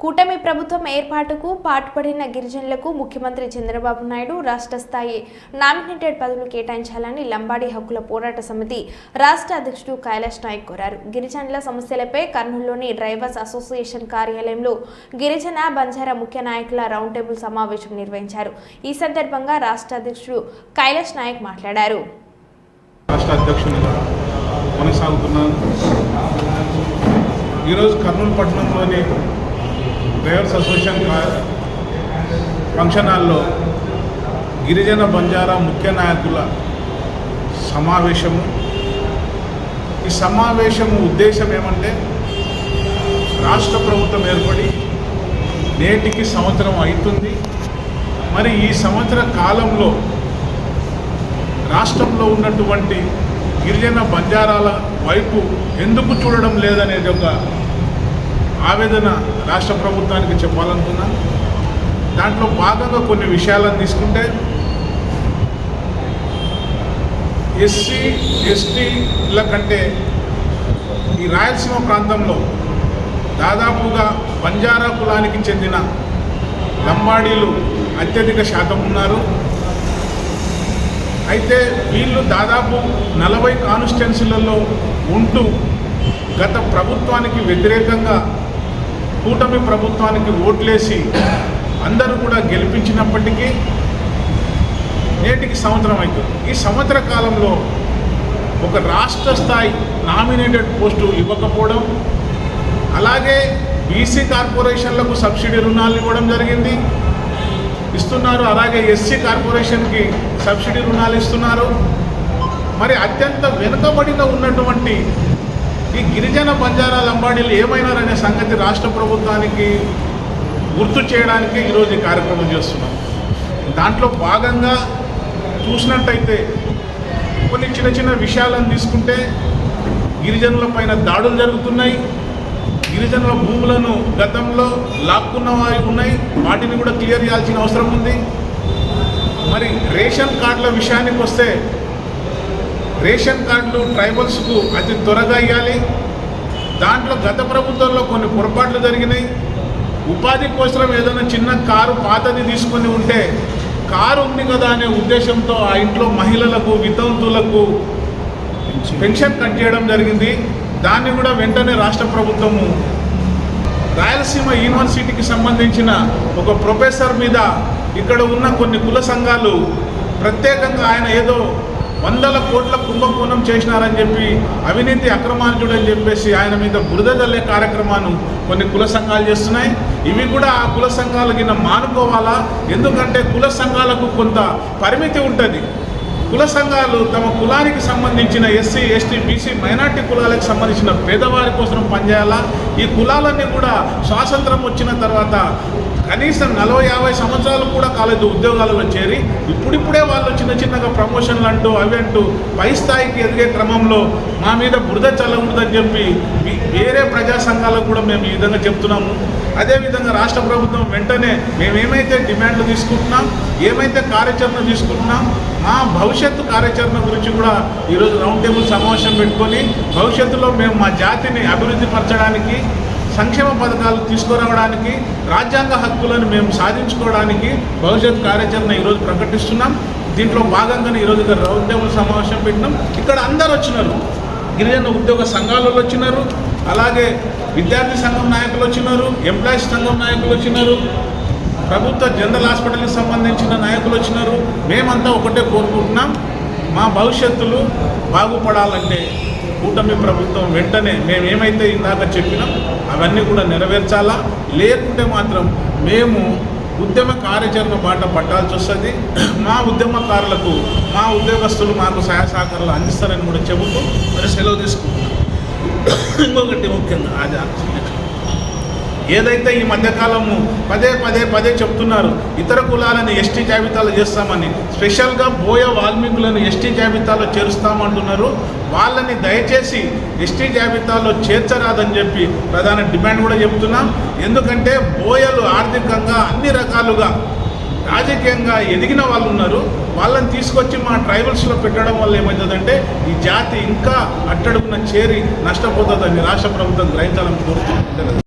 కూటమి ప్రభుత్వం ఏర్పాటుకు పాటుపడిన గిరిజనులకు ముఖ్యమంత్రి చంద్రబాబు నాయుడు రాష్ట్ర స్థాయి నామినేటెడ్ పదవులు కేటాయించాలని లంబాడి హక్కుల పోరాట సమితి రాష్ట్ర అధ్యక్షుడు కైలాష్ నాయక్ కోరారు. గిరిజనుల సమస్యలపై కర్నూలులోని డ్రైవర్స్ అసోసియేషన్ కార్యాలయంలో గిరిజన బంజారా ముఖ్య నాయకుల రౌండ్ టేబుల్ సమావేశం నిర్వహించారు. ఈ సందర్భంగా రాష్ట్ర అధ్యక్షుడు కైలాష్ నాయక్ మాట్లాడారు. రాష్ట్ర అధ్యక్షునిగా కొనసాగుతున్నాను. ఈరోజు కర్నూలు పట్టణంలోని డ్రైవర్స్ అసోసియేషన్ ఫంక్షన్ హాల్లో గిరిజన బంజారా ముఖ్య నాయకుల సమావేశము. ఈ సమావేశము ఉద్దేశం ఏమంటే రాష్ట్ర ప్రభుత్వం ఏర్పడి నేటికి సంవత్సరం అవుతుంది మరి ఈ సంవత్సర కాలంలో రాష్ట్రంలో ఉన్నటువంటి గిరిజన బంజారాల వైపు ఎందుకు చూడడం లేదనేది ఒక ఆవేదన రాష్ట్ర ప్రభుత్వానికి చెప్పాలనుకున్నా దాంట్లో భాగంగా కొన్ని విషయాలను తీసుకుంటే ఎస్సీ ఎస్టీల కంటే ఈ రాయలసీమ ప్రాంతంలో దాదాపుగా బంజారా కులానికి చెందిన లంబాడీలు అత్యధిక శాతం ఉన్నారు. అయితే వీళ్ళు దాదాపు నలభై కాన్స్టిట్యున్సీలలో ఉంటూ గత ప్రభుత్వానికి వ్యతిరేకంగా కూటమి ప్రభుత్వానికి ఓట్లేసి అందరూ కూడా గెలిపించినప్పటికీ నేటికి సంవత్సరం అవుతుంది ఈ సంవత్సర కాలంలో ఒక రాష్ట్ర స్థాయి నామినేటెడ్ పోస్టు ఇవ్వకపోవడం అలాగే బీసీ కార్పొరేషన్లకు సబ్సిడీ రుణాలు ఇవ్వడం జరిగింది. ఇస్తున్నారు అలాగే ఎస్సీ కార్పొరేషన్కి సబ్సిడీ రుణాలు ఇస్తున్నారు. మరి అత్యంత వెనుకబడిన ఉన్నటువంటి ఈ గిరిజన బంజారా లంబాడీలు ఏమైనారనే సంగతి రాష్ట్ర ప్రభుత్వానికి గుర్తు చేయడానికి ఈరోజు ఈ కార్యక్రమం చేస్తున్నాం. దాంట్లో భాగంగా చూసినట్టయితే కొన్ని చిన్న చిన్న విషయాలను తీసుకుంటే గిరిజనుల పైన దాడులు జరుగుతున్నాయి. గిరిజనుల భూములను గతంలో లాక్కున్నవి ఉన్నాయి. వాటిని కూడా క్లియర్ చేయాల్సిన అవసరం ఉంది. మరి రేషన్ కార్డుల విషయానికి వస్తే రేషన్ కార్డులు ట్రైబల్స్కు అతి త్వరగా ఇవ్వాలి దాంట్లో గత ప్రభుత్వంలో కొన్ని పొరపాట్లు జరిగినాయి. ఉపాధి కోసం ఏదైనా చిన్న కారు పాతది తీసుకొని ఉంటే కారు ఉంది కదా అనే ఉద్దేశంతో ఆ ఇంట్లో మహిళలకు వితంతులకు పెన్షన్ కట్ చేయడం జరిగింది. దాన్ని కూడా వెంటనే రాష్ట్ర ప్రభుత్వము రాయలసీమ యూనివర్సిటీకి సంబంధించిన ఒక ప్రొఫెసర్ మీద ఇక్కడ ఉన్న కొన్ని కుల సంఘాలు ప్రత్యేకంగా ఆయన ఏదో వందల కోట్ల కుంభకోణం చేసినారని చెప్పి అవినీతి అక్రమార్జుడు అని చెప్పేసి ఆయన మీద బురద జల్లే కార్యక్రమాన్ని కొన్ని కుల సంఘాలు చేస్తున్నాయి. ఇవి కూడా ఆ కుల సంఘాల కింద మానుకోవాలా? ఎందుకంటే కుల సంఘాలకు కొంత పరిమితి ఉంటుంది. కుల సంఘాలు తమ కులానికి సంబంధించిన ఎస్సీ ఎస్టీ బీసీ మైనార్టీ కులాలకు సంబంధించిన పేదవారి కోసం పనిచేయాలా? ఈ కులాలన్నీ కూడా స్వాతంత్రం వచ్చిన తర్వాత కనీసం నలభై యాభై సంవత్సరాలు కూడా కాలేదు ఉద్యోగాలలో చేరి ఇప్పుడిప్పుడే వాళ్ళు చిన్న చిన్నగా ప్రమోషన్లు అంటూ అవి అంటూ పై స్థాయికి ఎదిగే క్రమంలో మా మీద బురద చల్లకూడదని చెప్పి వేరే ప్రజా సంఘాలకు కూడా మేము ఈ విధంగా చెప్తున్నాము. అదేవిధంగా రాష్ట్ర ప్రభుత్వం వెంటనే మేమేమైతే డిమాండ్లు తీసుకుంటున్నాం ఏమైతే కార్యాచరణ తీసుకుంటున్నాం మా భవిష్యత్తు కార్యాచరణ గురించి కూడా ఈరోజు రౌండ్ టేబుల్ సమావేశం పెట్టుకొని భవిష్యత్తులో మేము మా జాతిని అభివృద్ధి పరచడానికి సంక్షేమ పథకాలు తీసుకురావడానికి రాజ్యాంగ హక్కులను మేము సాధించుకోవడానికి భవిష్యత్ కార్యాచరణ ఈరోజు ప్రకటిస్తున్నాం. దీంట్లో భాగంగానే ఈరోజు ఇక్కడ ఉద్యోగుల సమావేశం పెట్టినాం. ఇక్కడ అందరు వచ్చినారు. గిరిజన ఉద్యోగ సంఘాలలో వచ్చినారు. అలాగే విద్యార్థి సంఘం నాయకులు వచ్చినారు. ఎంప్లాయీస్ సంఘం నాయకులు వచ్చినారు. ప్రభుత్వ జనరల్ హాస్పిటల్కి సంబంధించిన నాయకులు వచ్చినారు. మేమంతా ఒకటే కోరుకుంటున్నాం. మా భవిష్యత్తులు బాగుపడాలంటే కూటమి ప్రభుత్వం వెంటనే మేము ఏమైతే ఇందాక చెప్పినాం అవన్నీ కూడా నెరవేర్చాలా? లేకుంటే మాత్రం మేము ఉద్యమ కార్యాచరణ బాట పట్టాల్సి వస్తుంది. మా ఉద్యమకారులకు మా ఉద్యోగస్తులు మాకు సహాయ సహకారాలు అందిస్తారని కూడా చెబుతూ మరి సెలవు తీసుకుంటున్నాం. ఇంకొకటి ముఖ్యంగా అది ఏదైతే ఈ మధ్యకాలము పదే పదే పదే చెప్తున్నారు ఇతర కులాలను ఎస్టీ జాబితాలో చేస్తామని స్పెషల్గా బోయ వాల్మీకులను ఎస్టీ జాబితాలో చేరుస్తామంటున్నారు వాళ్ళని దయచేసి ఎస్టీ జాబితాలో చేర్చరాదని చెప్పి ప్రధాన డిమాండ్ కూడా చెప్తున్నాం. ఎందుకంటే బోయలు ఆర్థికంగా అన్ని రకాలుగా రాజకీయంగా ఎదిగిన వాళ్ళు ఉన్నారు. వాళ్ళని తీసుకొచ్చి మా ట్రైబల్స్లో పెట్టడం వల్ల ఏమవుతుందంటే ఈ జాతి ఇంకా అట్టడుగున చేరి నష్టపోతుందని రాష్ట్ర ప్రభుత్వం గ్రహించాలని కోరుతున్నాం